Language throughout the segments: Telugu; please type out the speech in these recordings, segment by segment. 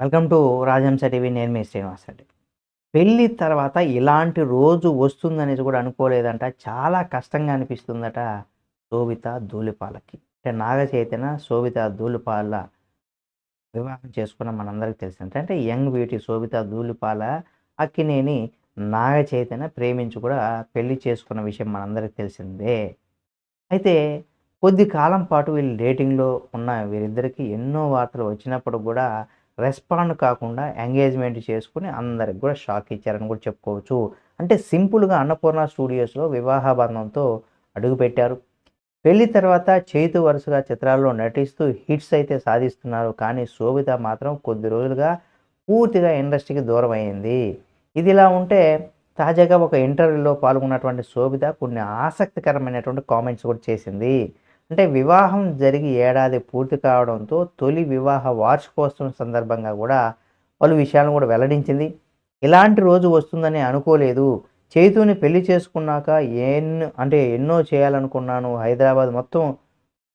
Welcome to రాజహంస TV. నేను మీ శ్రీనివాస్ అండి పెళ్ళి తర్వాత ఇలాంటి రోజు వస్తుందనేసి కూడా అనుకోలేదంట. చాలా కష్టంగా అనిపిస్తుందట శోభిత ధూళిపాలకి అంటే నాగ చైతన్య శోభిత ధూళిపాల వివాహం చేసుకున్న మనందరికీ తెలిసింది అంటే యంగ్ బ్యూటీ శోభిత ధూళిపాల అక్కినేని నాగ చైతన్య ప్రేమించి కూడా పెళ్ళి చేసుకున్న విషయం మనందరికీ తెలిసిందే. అయితే కొద్ది కాలం పాటు వీళ్ళు డేటింగ్లో ఉన్న వీరిద్దరికీ ఎన్నో వార్తలు వచ్చినప్పుడు కూడా రెస్పాండ్ కాకుండా ఎంగేజ్మెంట్ చేసుకుని అందరికి కూడా షాక్ ఇచ్చారని కూడా చెప్పుకోవచ్చు. అంటే సింపుల్గా అన్నపూర్ణ స్టూడియోస్లో వివాహ బంధంతో అడుగుపెట్టారు. పెళ్ళి తర్వాత చేతు వరుసగా చిత్రాల్లో నటిస్తూ హిట్స్ అయితే సాధిస్తున్నారు. కానీ శోభిత మాత్రం కొద్ది రోజులుగా పూర్తిగా ఇండస్ట్రీకి దూరం అయింది ఇది ఇలా ఉంటే తాజాగా ఒక ఇంటర్వ్యూలో పాల్గొన్నటువంటి శోభిత కొన్ని ఆసక్తికరమైనటువంటి కామెంట్స్ కూడా చేసింది. అంటే వివాహం జరిగి ఏడాది పూర్తి కావడంతో తొలి వివాహ వార్షికోత్సవం సందర్భంగా కూడా పలు విషయాలను కూడా వెల్లడించింది. ఇలాంటి రోజు వస్తుందని అనుకోలేదు. చేతుని పెళ్ళి చేసుకున్నాక ఎన్నో అంటే ఎన్నో చేయాలనుకున్నాను. హైదరాబాద్ మొత్తం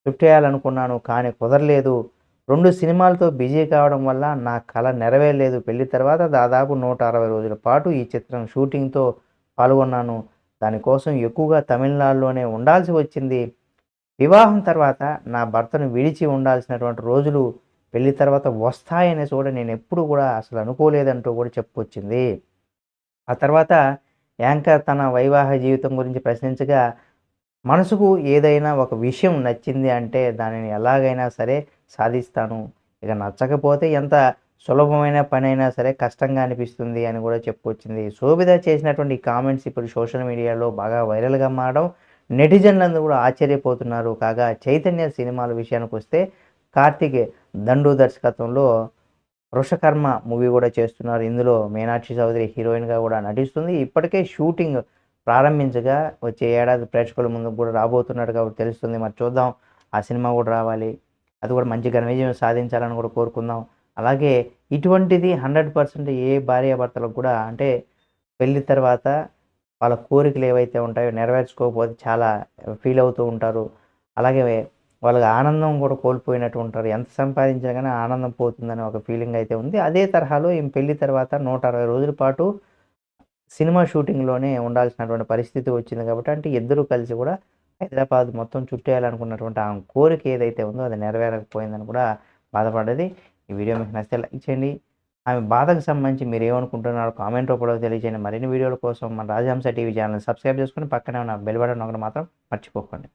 షిఫ్ట్ చేయాలనుకున్నాను కానీ కుదరలేదు. రెండు సినిమాలతో బిజీ కావడం వల్ల నా కళ నెరవేరలేదు. పెళ్ళి తర్వాత దాదాపు నూట అరవై రోజుల పాటు ఈ చిత్రం షూటింగ్తో పాల్గొన్నాను. దానికోసం ఎక్కువగా తమిళనాడులోనే ఉండాల్సి వచ్చింది. వివాహం తర్వాత నా భర్తను విడిచి ఉండాల్సినటువంటి రోజులు పెళ్ళి తర్వాత వస్తాయనే కూడా నేను ఎప్పుడు కూడా అసలు అనుకోలేదంటూ కూడా చెప్పుకొచ్చింది. ఆ తర్వాత యాంకర్ తన వైవాహ జీవితం గురించి ప్రశ్నించగా మనసుకు ఏదైనా ఒక విషయం నచ్చింది అంటే దానిని ఎలాగైనా సరే సాధిస్తాను. ఇక నచ్చకపోతే ఎంత సులభమైన పని అయినా సరే కష్టంగా అనిపిస్తుంది అని కూడా చెప్పుకొచ్చింది. శోభిత చేసినటువంటి కామెంట్స్ ఇప్పుడు సోషల్ మీడియాలో బాగా వైరల్గా మారడం నెటిజన్లందరూ కూడా ఆశ్చర్యపోతున్నారు. కాగా చైతన్య సినిమాల విషయానికి వస్తే కార్తిక్ దండు దర్శకత్వంలో వృషకర్మ మూవీ కూడా చేస్తున్నారు. ఇందులో మీనాక్షి చౌదరి హీరోయిన్గా కూడా నటిస్తుంది. ఇప్పటికే షూటింగ్ ప్రారంభించగా వచ్చే ఏడాది ప్రేక్షకుల ముందు కూడా రాబోతున్నాడు కాబట్టి తెలుస్తుంది. మరి చూద్దాం ఆ సినిమా కూడా రావాలి. అది కూడా మంచి ఘన విజయం సాధించాలని కూడా కోరుకుందాం. అలాగే ఇటువంటిది హండ్రెడ్ పర్సెంట్ ఏ భార్యాభర్తలకు కూడా అంటే పెళ్ళి తర్వాత వాళ్ళ కోరికలు ఏవైతే ఉంటాయో నెరవేర్చుకోకపోతే చాలా ఫీల్ అవుతూ ఉంటారు. అలాగే వాళ్ళకి ఆనందం కూడా కోల్పోయినట్టు ఉంటారు. ఎంత సంపాదించినా కానీ ఆనందం పోతుందని ఒక ఫీలింగ్ అయితే ఉంది. అదే తరహాలో ఈమె పెళ్ళి తర్వాత నూట అరవై రోజుల పాటు సినిమా షూటింగ్లోనే ఉండాల్సినటువంటి పరిస్థితి వచ్చింది కాబట్టి అంటే ఇద్దరూ కలిసి కూడా హైదరాబాద్ మొత్తం చుట్టేయాలనుకున్నటువంటి ఆ కోరిక ఏదైతే ఉందో అది నెరవేరకపోయిందని కూడా బాధపడ్డది. ఈ వీడియో మీకు నచ్చితే లైక్ చేయండి. ఆమె బాధకు సంబంధించి మీరు ఏమనుకుంటున్నారో కామెంట్ రూపంలో తెలియజేయండి. మరిన్ని వీడియోల కోసం మన రాజహంస టీవీ ఛానల్ సబ్స్క్రైబ్ చేసుకుని పక్కనే ఉన్న బెల్ బటన్ ఒకటి మాత్రం మర్చిపోకండి.